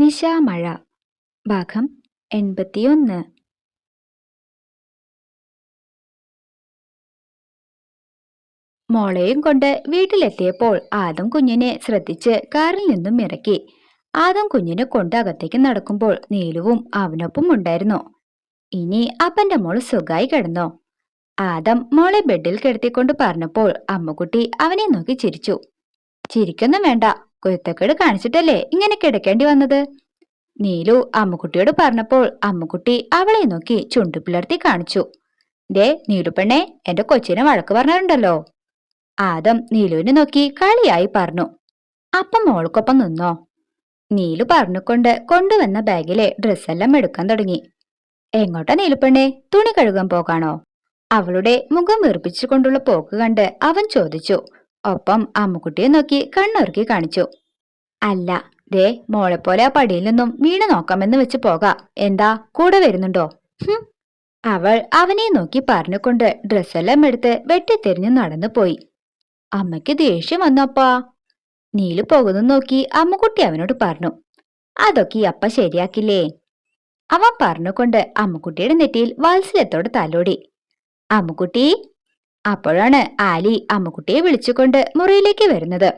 നിശാമഴ. ഭാഗം എൺപത്തിയൊന്ന്. മോളെയും കൊണ്ട് വീട്ടിലെത്തിയപ്പോൾ ആദം കുഞ്ഞിനെ ശ്രദ്ധിച്ച് കാറിൽ നിന്നും ഇറക്കി. ആദം കുഞ്ഞിനെ കൊണ്ട് അകത്തേക്ക് നടക്കുമ്പോൾ നീലുവും അവനൊപ്പം ഉണ്ടായിരുന്നു. ഇനി അപ്പന്റെ മോൾ സുഖായി കിടന്നോ? ആദം മോളെ ബെഡിൽ കിടത്തിക്കൊണ്ട് പറഞ്ഞപ്പോൾ അമ്മുക്കുട്ടി അവനെ നോക്കി ചിരിച്ചു. ചിരിക്കൊന്നും വേണ്ട കുരുത്തക്കേട് കാണിച്ചിട്ടല്ലേ ഇങ്ങനെ കിടക്കേണ്ടി വന്നത്? നീലു അമ്മുക്കുട്ടിയോട് പറഞ്ഞപ്പോൾ അമ്മുക്കുട്ടി അവളെ നോക്കി ചുണ്ടു പിളർത്തി കാണിച്ചു. ദേ നീലു പെണ്ണെ എന്റെ കൊച്ചിനെ വഴക്ക് പറഞ്ഞിട്ടുണ്ടല്ലോ. ആദം നീലുവിനെ നോക്കി കളിയായി പറഞ്ഞു. അപ്പം മോൾക്കൊപ്പം നിന്നോ? നീലു പറഞ്ഞുകൊണ്ട് കൊണ്ടുവന്ന ബാഗിലെ ഡ്രസ്സെല്ലാം എടുക്കാൻ തുടങ്ങി. എങ്ങോട്ടാ നീലുപ്പെണ്ണെ തുണി കഴുകാൻ പോകാണോ? അവളുടെ മുഖം വീർപ്പിച്ചുകൊണ്ടുള്ള പോക്ക് കണ്ട് അവൻ ചോദിച്ചു. ഒപ്പം അമ്മുക്കുട്ടിയെ നോക്കി കണ്ണുറുക്കി കാണിച്ചു. അല്ല ദേ മോളെപ്പോലെ ആ പടിയിൽ നിന്നും വീണ് നോക്കാമെന്ന് വെച്ച് പോകാം. എന്താ കൂടെ വരുന്നുണ്ടോ. അവൾ അവനെ നോക്കി പറഞ്ഞുകൊണ്ട് ഡ്രസ്സെല്ലാം എടുത്ത് വെട്ടിത്തെരിഞ്ഞു നടന്നു പോയി. അമ്മയ്ക്ക് ദേഷ്യം വന്നപ്പാ. നീലു പോകുന്നു നോക്കി അമ്മുക്കുട്ടി അവനോട് പറഞ്ഞു. അതൊക്കെ ഈ അപ്പ ശരിയാക്കില്ലേ? അവൻ പറഞ്ഞുകൊണ്ട് അമ്മുക്കുട്ടിയുടെ നെറ്റിയിൽ വാത്സല്യത്തോട് തലോടി. അമ്മുക്കുട്ടി അപ്പോഴാണ് ആലി അമ്മുക്കുട്ടിയെ വിളിച്ചുകൊണ്ട് മുറിയിലേക്ക് വരുന്നത്.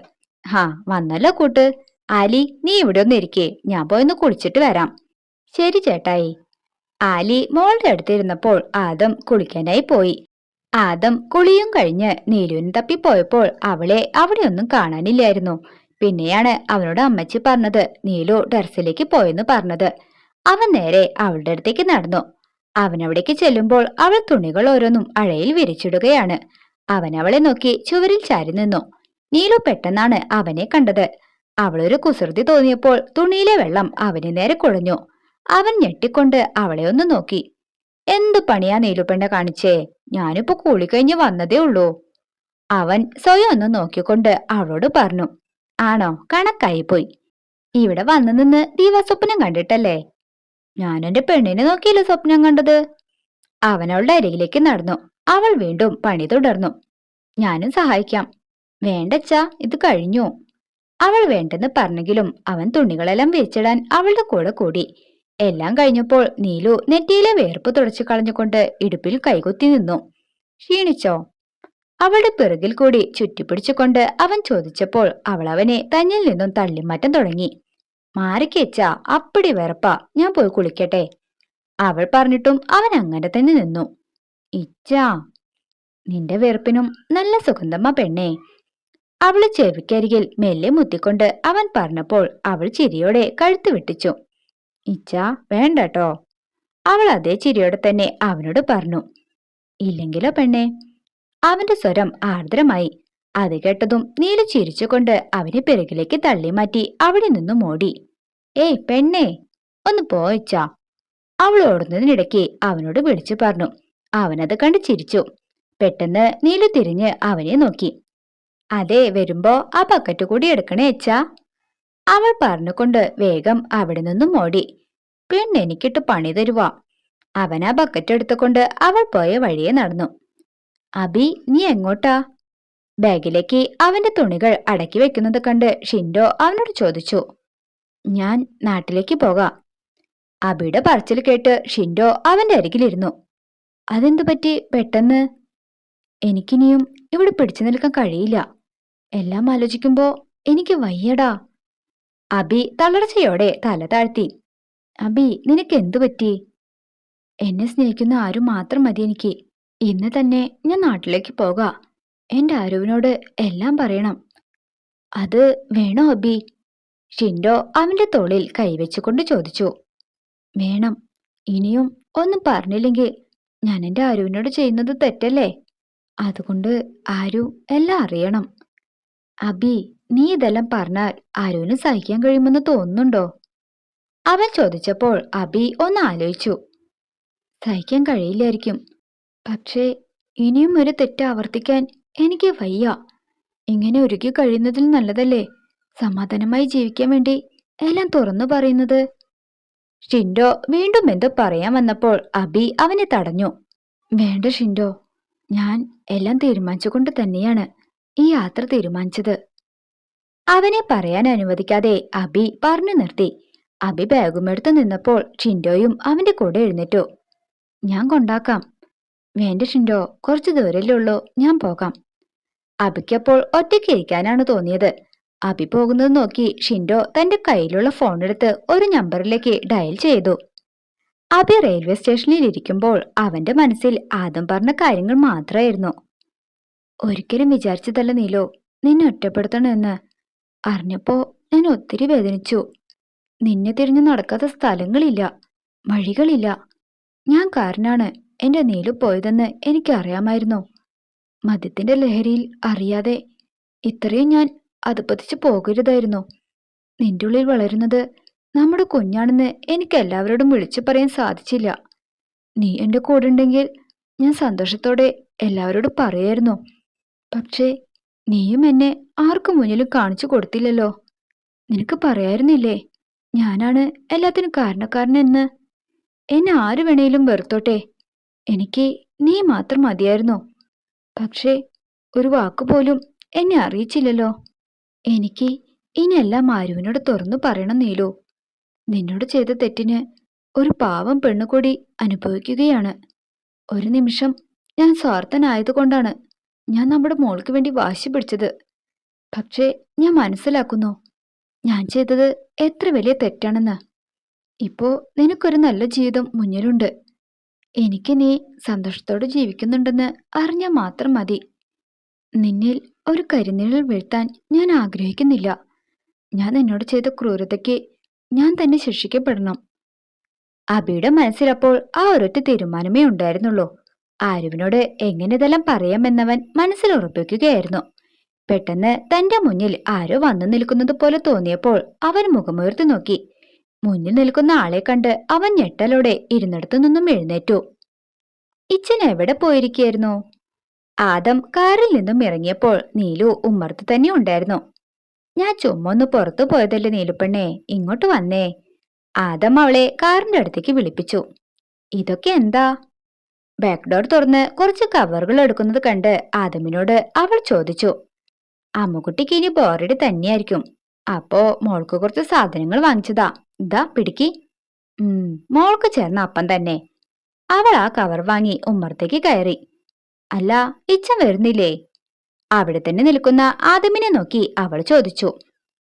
ഹാ വന്നല്ലോ കൂട്ട്. ആലി നീ ഇവിടെ ഒന്ന് ഇരിക്കേ. ഞാൻ പോയൊന്ന് കുളിച്ചിട്ട് വരാം. ശരി ചേട്ടായി. ആലി മോളുടെ അടുത്തിരുന്നപ്പോൾ ആദം കുളിക്കാനായി പോയി. ആദം കുളിയും കഴിഞ്ഞ് നീലുവിന് തപ്പി പോയപ്പോൾ അവളെ അവിടെയൊന്നും കാണാനില്ലായിരുന്നു. പിന്നെയാണ് അവനോട് അമ്മച്ചി പറഞ്ഞത് നീലു ടെറസിലേക്ക് പോയെന്ന് പറഞ്ഞത്. അവൻ നേരെ അവളുടെ അടുത്തേക്ക് നടന്നു. അവനവിടേക്ക് ചെല്ലുമ്പോൾ അവൾ തുണികൾ ഓരോന്നും അഴയിൽ വിരിച്ചിടുകയാണ്. അവൻ അവളെ നോക്കി ചുവരിൽ ചാരി നിന്നു. നീലു പെട്ടെന്നാണ് അവനെ കണ്ടത്. അവളൊരു കുസൃതി തോന്നിയപ്പോൾ തുണിയിലെ വെള്ളം അവന് നേരെ കുഴഞ്ഞു. അവൻ ഞെട്ടിക്കൊണ്ട് അവളെ ഒന്ന് നോക്കി. എന്തു പണിയാ നീലുപ്പെണ്ണ കാണിച്ചേ? ഞാനിപ്പോ കൂളിക്കഴിഞ്ഞ് വന്നതേ ഉള്ളൂ. അവൻ സ്വയം ഒന്ന് നോക്കിക്കൊണ്ട് അവളോട് പറഞ്ഞു. ആണോ? കണക്കായി പോയി ഇവിടെ വന്നു നിന്ന് ദീവസ്വപ്നം കണ്ടിട്ടല്ലേ? ഞാൻ എന്റെ പെണ്ണിനെ നോക്കിയില്ല സ്വപ്നം കണ്ടത്. അവൻ അവളുടെ അരികിലേക്ക് നടന്നു. അവൾ വീണ്ടും പണി തുടർന്നു. ഞാനും സഹായിക്കാം. വേണ്ടച്ചാ ഇത് കഴിഞ്ഞു. അവൾ വേണ്ടെന്ന് പറഞ്ഞെങ്കിലും അവൻ തുണികളെല്ലാം വെച്ചിടാൻ അവളുടെ കൂടെ കൂടി. എല്ലാം കഴിഞ്ഞപ്പോൾ നീലു നെറ്റിയിലെ വേർപ്പ് തുടച്ചു കളഞ്ഞുകൊണ്ട് ഇടുപ്പിൽ കൈകുത്തി നിന്നു. ക്ഷീണിച്ചോ? അവളുടെ പിറകിൽ കൂടി ചുറ്റിപ്പിടിച്ചുകൊണ്ട് അവൻ ചോദിച്ചപ്പോൾ അവൾ അവനെ തന്നിൽ നിന്നും തള്ളിമാറ്റം തുടങ്ങി. മാറിക്കേച്ച അപ്പടി വെറപ്പാ ഞാൻ പോയി കുളിക്കട്ടെ. അവൾ പറഞ്ഞിട്ടും അവൻ അങ്ങനെ തന്നെ നിന്നു. ഇച്ച നിന്റെ വെറുപ്പിനും നല്ല സുഗന്ധമ്മ പെണ്ണേ. അവൾ ചെവിക്കരികിൽ മെല്ലെ മുത്തിക്കൊണ്ട് അവൻ പറഞ്ഞപ്പോൾ അവൾ ചിരിയോടെ കഴുത്തു വിട്ടിച്ചു. ഇച്ച വേണ്ടട്ടോ. അവൾ അതേ ചിരിയോടെ തന്നെ അവനോട് പറഞ്ഞു. ഇല്ലെങ്കിലോ പെണ്ണെ? അവന്റെ സ്വരം ആർദ്രമായി. അത് കേട്ടതും നീല ചിരിച്ചുകൊണ്ട് അവനെ പിറകിലേക്ക് തള്ളി മാറ്റി അവിടെ നിന്നും ഓടി. ഏയ് പെണ്ണേ ഒന്ന് പോയിച്ചാ അവൾ ഓടുന്നതിനിടയ്ക്ക് അവനോട് വിളിച്ചു പറഞ്ഞു. അവനത് കണ്ട് ചിരിച്ചു. പെട്ടെന്ന് നീലു തിരിഞ്ഞ് അവനെ നോക്കി. അതെ വരുമ്പോ ആ ബക്കറ്റ് കൂടി എടുക്കണേ അച്ഛാ. അവൾ പറഞ്ഞുകൊണ്ട് വേഗം അവിടെ നിന്നും ഓടി. പെണ്ണെനിക്കിട്ട് പണി തരുവാ. അവൻ ആ ബക്കറ്റ് എടുത്തുകൊണ്ട് അവൾ പോയ വഴിയെ നടന്നു. അബി നീ എങ്ങോട്ടാ? ബാഗിലേക്ക് അവന്റെ തുണികൾ അടക്കി വെക്കുന്നത് കണ്ട് ഷിൻഡോ അവനോട് ചോദിച്ചു ഞാൻ നാട്ടിലേക്ക് പോകാം. അബിയുടെ പറച്ചിൽ കേട്ട് ഷിൻഡോ അവന്റെ അരികിലിരുന്നു. അതെന്തു പറ്റി? പെട്ടെന്ന്? എനിക്കിനിയും ഇവിടെ പിടിച്ചു നിൽക്കാൻ കഴിയില്ല. എല്ലാം ആലോചിക്കുമ്പോ എനിക്ക് വയ്യടാ. അബി തളർച്ചയോടെ തല താഴ്ത്തി. അബി നിനക്ക് എന്തു പറ്റി? എന്നെ സ്നേഹിക്കുന്ന ആരും മാത്രം മതി എനിക്ക്. ഇന്ന് തന്നെ ഞാൻ നാട്ടിലേക്ക് പോകാം. എന്റെ അരുവിനോട് എല്ലാം പറയണം. അത് വേണോ അബി? ഷിൻഡോ അവന്റെ തോളിൽ കൈവച്ചുകൊണ്ട് ചോദിച്ചു. വേണം. ഇനിയും ഒന്നും പറഞ്ഞില്ലെങ്കിൽ ഞാൻ എന്റെ അരുവിനോട് ചെയ്യുന്നത് തെറ്റല്ലേ? അതുകൊണ്ട് ആരു എല്ലാം അറിയണം. അബി നീ ഇതെല്ലാം പറഞ്ഞാൽ ആരുവിന് സഹിക്കാൻ കഴിയുമെന്ന് തോന്നുന്നുണ്ടോ? അവൻ ചോദിച്ചപ്പോൾ അബി ഒന്ന് ആലോചിച്ചു. സഹിക്കാൻ കഴിയില്ലായിരിക്കും. പക്ഷേ ഇനിയും ഒരു തെറ്റ് ആവർത്തിക്കാൻ എനിക്ക് വയ്യ. ഇങ്ങനെ ഒരുക്കി കഴിയുന്നതിൽ നല്ലതല്ലേ? സമാധാനമായി ജീവിക്കാൻ വേണ്ടി എല്ലാം തുറന്നു പറയുന്നത്. ഷിൻഡോ വീണ്ടും എന്തോ പറയാൻ വന്നപ്പോൾ അബി അവനെ തടഞ്ഞു. വേണ്ട ഷിൻഡോ ഞാൻ എല്ലാം തീരുമാനിച്ചുകൊണ്ട് തന്നെയാണ് ഈ യാത്ര തീരുമാനിച്ചത്. അവനെ പറയാൻ അനുവദിക്കാതെ അബി പറഞ്ഞു നിർത്തി. അബി ബാഗുമെടുത്ത് നിന്നപ്പോൾ ഷിൻഡോയും അവന്റെ കൂടെ എഴുന്നേറ്റു. ഞാൻ കൊണ്ടാക്കാം. വേണ്ട ഷിൻഡോ കുറച്ചു ദൂരല്ലേ ഉള്ളൂ. ഞാൻ പോകാം. അബിക്കപ്പോൾ ഒറ്റയ്ക്ക് ഇരിക്കാനാണ് തോന്നിയത്. അബി പോകുന്നത് നോക്കി ഷിൻഡോ തന്റെ കയ്യിലുള്ള ഫോണെടുത്ത് ഒരു നമ്പറിലേക്ക് ഡയൽ ചെയ്തു. അബി റെയിൽവേ സ്റ്റേഷനിൽ ഇരിക്കുമ്പോൾ അവന്റെ മനസ്സിൽ ആദ്യം പറഞ്ഞ കാര്യങ്ങൾ മാത്രമായിരുന്നു. ഒരിക്കലും വിചാരിച്ചതല്ല നീലോ നിന്നെ ഒറ്റപ്പെടുത്തണമെന്ന് അറിഞ്ഞപ്പോ ഞാൻ ഒത്തിരി വേദനിച്ചു. നിന്നെ തിരിഞ്ഞു നടക്കാത്ത സ്ഥലങ്ങളില്ല വഴികളില്ല. ഞാൻ കാരനാണ്. എന്റെ നീലു പോയതെന്ന് എനിക്കറിയാമായിരുന്നു. മദ്യത്തിന്റെ ലഹരിയിൽ അറിയാതെ ഇത്രയും ഞാൻ അതുപതിച്ചു പോകരുതായിരുന്നു. നിന്റെ ഉള്ളിൽ വളരുന്നത് നമ്മുടെ കുഞ്ഞാണെന്ന് എനിക്ക് എല്ലാവരോടും വിളിച്ചു പറയാൻ സാധിച്ചില്ല. നീ എന്റെ കൂടെ ഉണ്ടെങ്കിൽ ഞാൻ സന്തോഷത്തോടെ എല്ലാവരോടും പറയായിരുന്നു. പക്ഷേ നീയും എന്നെ ആർക്കും മുന്നിലും കാണിച്ചു കൊടുത്തില്ലല്ലോ. നിനക്ക് പറയായിരുന്നില്ലേ ഞാനാണ് എല്ലാത്തിനും കാരണക്കാരനെന്ന്? എന്നെ ആര് വേണേലും വെറുത്തോട്ടെ? എനിക്ക് നീ മാത്രം മതിയായിരുന്നോ? പക്ഷേ ഒരു വാക്കുപോലും എന്നെ അറിയിച്ചില്ലല്ലോ. എനിക്ക് ഇനി എല്ലാം ആരുവിനോട് തുറന്നു പറയണം നീലു. നിന്നോട് ചെയ്ത തെറ്റിന് ഒരു പാവം പെണ്ണുകൂടി അനുഭവിക്കുകയാണ്. ഒരു നിമിഷം ഞാൻ സ്വാർത്ഥനായതുകൊണ്ടാണ് ഞാൻ നമ്മുടെ മോൾക്ക് വേണ്ടി വാശി പിടിച്ചത്. പക്ഷേ ഞാൻ മനസ്സിലാക്കുന്നു. ഞാൻ ചെയ്തത് എത്ര വലിയ തെറ്റാണെന്ന്. ഇപ്പോ നിനക്കൊരു നല്ല ജീവിതം മുന്നിലുണ്ട്. എനിക്ക് നീ സന്തോഷത്തോടെ ജീവിക്കുന്നുണ്ടെന്ന് അറിഞ്ഞാൽ മാത്രം മതി. നിന്നിൽ ഒരു കരിനിഴൽ വീഴ്ത്താൻ ഞാൻ ആഗ്രഹിക്കുന്നില്ല. ഞാൻ എന്നോട് ചെയ്ത ക്രൂരതയ്ക്ക് ഞാൻ തന്നെ ശിക്ഷിക്കപ്പെടണം. അബിയുടെ മനസ്സിലപ്പോൾ ആ ഒരൊറ്റ തീരുമാനമേ ഉണ്ടായിരുന്നുള്ളൂ. ആരുവിനോട് എങ്ങനെ ഇതെല്ലാം പറയാമെന്നവൻ മനസ്സിൽ ഉറപ്പിക്കുകയായിരുന്നു. പെട്ടെന്ന് തന്റെ മുന്നിൽ ആരോ വന്നു നിൽക്കുന്നത് പോലെ തോന്നിയപ്പോൾ അവൻ മുഖമുയർത്തി നോക്കി. മുന്നിൽ നിൽക്കുന്ന ആളെ കണ്ട് അവൻ ഞെട്ടലോടെ ഇരുന്നിടത്തു നിന്നും എഴുന്നേറ്റു. ഇച്ചൻ എവിടെ പോയിരിക്കുകയായിരുന്നു? ആദം കാറിൽ നിന്നും ഇറങ്ങിയപ്പോൾ നീലു ഉമ്മർത്ത് തന്നെ ഉണ്ടായിരുന്നു. ഞാൻ ചുമ്മൊന്ന് പുറത്തു പോയതല്ലേ നീലുപ്പെണ്ണേ ഇങ്ങോട്ട് വന്നേ. ആദം അവളെ കാറിന്റെ അടുത്തേക്ക് വിളിപ്പിച്ചു. ഇതൊക്കെ എന്താ? ബാക്ക്ഡോർ തുറന്ന് കുറച്ച് കവറുകൾ എടുക്കുന്നത് കണ്ട് ആദമിനോട് അവൾ ചോദിച്ചു. അമ്മുകുട്ടിക്ക് ഇനി ബോറടി തന്നെയായിരിക്കും. അപ്പോ മോൾക്ക് കുറച്ച് സാധനങ്ങൾ വാങ്ങിച്ചതാ. ഇതാ പിടിക്ക്. മോൾക്ക് ചേർന്ന അപ്പം തന്നെ. അവൾ ആ കവർ വാങ്ങി ഉമ്മറത്തേക്ക് കയറി. അല്ല ഇച്ഛൻ വരുന്നില്ലേ? അവിടെ തന്നെ നിൽക്കുന്ന ആദമിനെ നോക്കി അവൾ ചോദിച്ചു.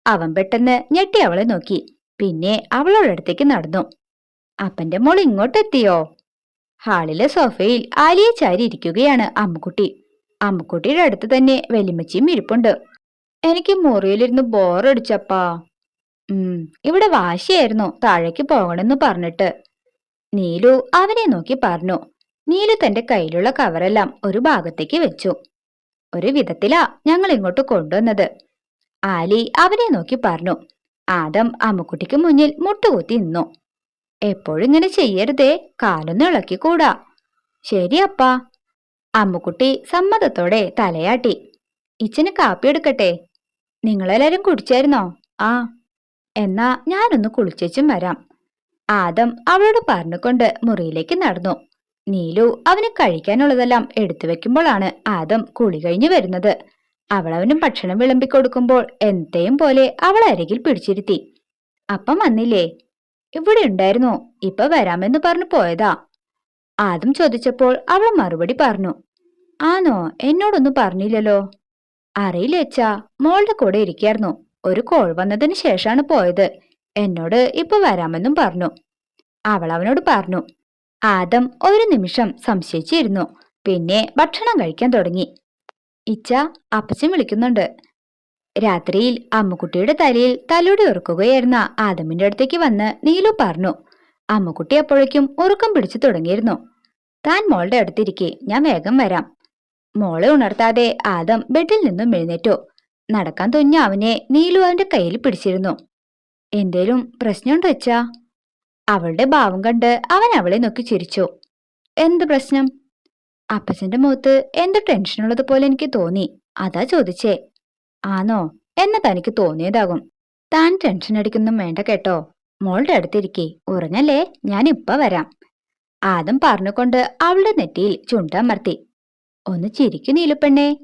അവൻ പെട്ടെന്ന് ഞെട്ടി അവളെ നോക്കി. പിന്നെ അവളുടെ അടുത്തേക്ക് നടന്നു. അപ്പന്റെ മോൾ ഇങ്ങോട്ടെത്തിയോ? ഹാളിലെ സോഫയിൽ ആലിയെ ചാരി ഇരിക്കുകയാണ് അമ്മുക്കുട്ടി. അമ്മുക്കുട്ടിയുടെ അടുത്ത് തന്നെ വലിമച്ചിയും ഇരിപ്പുണ്ട്. എനിക്ക് മുറിയിലിരുന്ന് ബോറടിച്ചപ്പാ ഇവിടെ വാശിയായിരുന്നു താഴേക്ക് പോകണമെന്ന് പറഞ്ഞിട്ട്. നീലു അവനെ നോക്കി പറഞ്ഞു. നീലു തന്റെ കയ്യിലുള്ള കവറെല്ലാം ഒരു ഭാഗത്തേക്ക് വെച്ചു. ഒരു വിധത്തിലാ ഞങ്ങൾ ഇങ്ങോട്ട് കൊണ്ടുവന്നത്. ആലി അവനെ നോക്കി പറഞ്ഞു. ആദം അമ്മുക്കുട്ടിക്ക് മുന്നിൽ മുട്ടുകുത്തി നിന്നു. എപ്പോഴും ഇങ്ങനെ ചെയ്യരുതേ കാലൊന്നും ഇളക്കിക്കൂടാ. ശരി അപ്പാ. അമ്മുക്കുട്ടി സമ്മതത്തോടെ തലയാട്ടി. ഇച്ചന് കാപ്പി എടുക്കട്ടെ? നിങ്ങളെല്ലാരും കുടിച്ചായിരുന്നോ? ആ. എന്നാ ഞാനൊന്ന് കുളിച്ചേച്ചും വരാം. ആദം അവളോട് പറഞ്ഞുകൊണ്ട് മുറിയിലേക്ക് നടന്നു. നീലു അവന് കഴിക്കാനുള്ളതെല്ലാം എടുത്തു വെക്കുമ്പോഴാണ് ആദം കുളി കഴിഞ്ഞു വരുന്നത്. അവൾ അവനും ഭക്ഷണം വിളമ്പിക്കൊടുക്കുമ്പോൾ എന്തേയും പോലെ അവൾ അരികിൽ പിടിച്ചിരുത്തി. അപ്പം വന്നില്ലേ? ഇവിടെ ഉണ്ടായിരുന്നു? ഇപ്പൊ വരാമെന്ന് പറഞ്ഞു പോയതാ. ആദം ചോദിച്ചപ്പോൾ അവൾ മറുപടി പറഞ്ഞു. ആന്നോ എന്നോടൊന്നും പറഞ്ഞില്ലല്ലോ. അറിയില്ല അച്ഛാ മോളുടെ കൂടെ ഇരിക്കായിരുന്നു. ഒരു കോൾ വന്നതിന് ശേഷമാണ് പോയത്. എന്നോട് ഇപ്പൊ വരാമെന്നും പറഞ്ഞു. അവൾ അവനോട് പറഞ്ഞു ആദം ഒരു നിമിഷം സംശയിച്ചിരുന്നു. പിന്നെ ഭക്ഷണം കഴിക്കാൻ തുടങ്ങി. ഇച്ച അപ്പച്ചൻ വിളിക്കുന്നുണ്ട്. രാത്രിയിൽ അമ്മുക്കുട്ടിയുടെ തലയിൽ തലോടി ഉറക്കുകയായിരുന്ന ആദമിന്റെ അടുത്തേക്ക് വന്ന് നീലു പറഞ്ഞു അമ്മുക്കുട്ടി അപ്പോഴേക്കും ഉറക്കം പിടിച്ചു തുടങ്ങിയിരുന്നു. താൻ മോളുടെ അടുത്തിരിക്കെ ഞാൻ വേഗം വരാം. മോളെ ഉണർത്താതെ ആദം ബെഡിൽ നിന്നും എഴുന്നേറ്റു. നടക്കാൻ തുഞ്ഞ അവനെ നീലു അവന്റെ കയ്യിൽ പിടിച്ചിരുന്നു. എന്തേലും പ്രശ്നമുണ്ടോ വെച്ചാ അവളുടെ ഭാവം കണ്ട് അവൻ അവളെ നോക്കി ചിരിച്ചു. എന്ത് പ്രശ്നം? അപ്പച്ചന്റെ മുഖത്ത് എന്ത് ടെൻഷനുള്ളത് പോലെ എനിക്ക് തോന്നി. അതാ ചോദിച്ചേ. ആണോ എന്നെ തനിക്ക് തോന്നിയതാകും. താൻ ടെൻഷൻ അടിക്കൊന്നും വേണ്ട കേട്ടോ. മോളുടെ അടുത്തിരിക്കേ. ഉറങ്ങല്ലേ? ഞാൻ ഇപ്പ വരാം. ആദം പറഞ്ഞുകൊണ്ട് അവളുടെ നെറ്റിയിൽ ചുണ്ടമർത്തി. ഒന്ന് ചിരിക്കു നീലുപ്പെണ്ണേ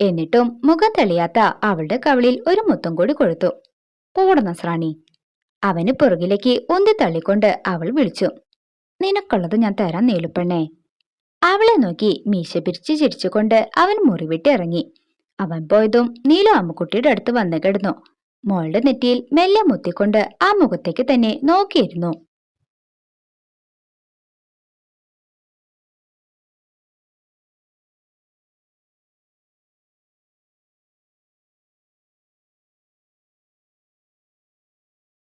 എന്നിട്ടും മുഖം തെളിയാത്ത അവളുടെ കവിളിൽ ഒരു മുത്തം കൂടി കൊടുത്തു പോട നസ്രാണി. അവന് പുറകിലേക്ക് ഒന്തി തള്ളിക്കൊണ്ട് അവൾ വിളിച്ചു. നിനക്കുള്ളത് ഞാൻ തരാൻ നീലുപ്പെണ്ണേ അവളെ നോക്കി മീശ പിരിച്ച് ചിരിച്ചുകൊണ്ട് അവൻ മുറിവിട്ട് ഇറങ്ങി. അവൻ പോയതും നീലു അമ്മുക്കുട്ടിയുടെ അടുത്ത് വന്നു കിടന്നു. മോളുടെ നെറ്റിയിൽ മെല്ലെ മുത്തിക്കൊണ്ട് ആ മുഖത്തേക്ക് തന്നെ നോക്കിയിരുന്നു.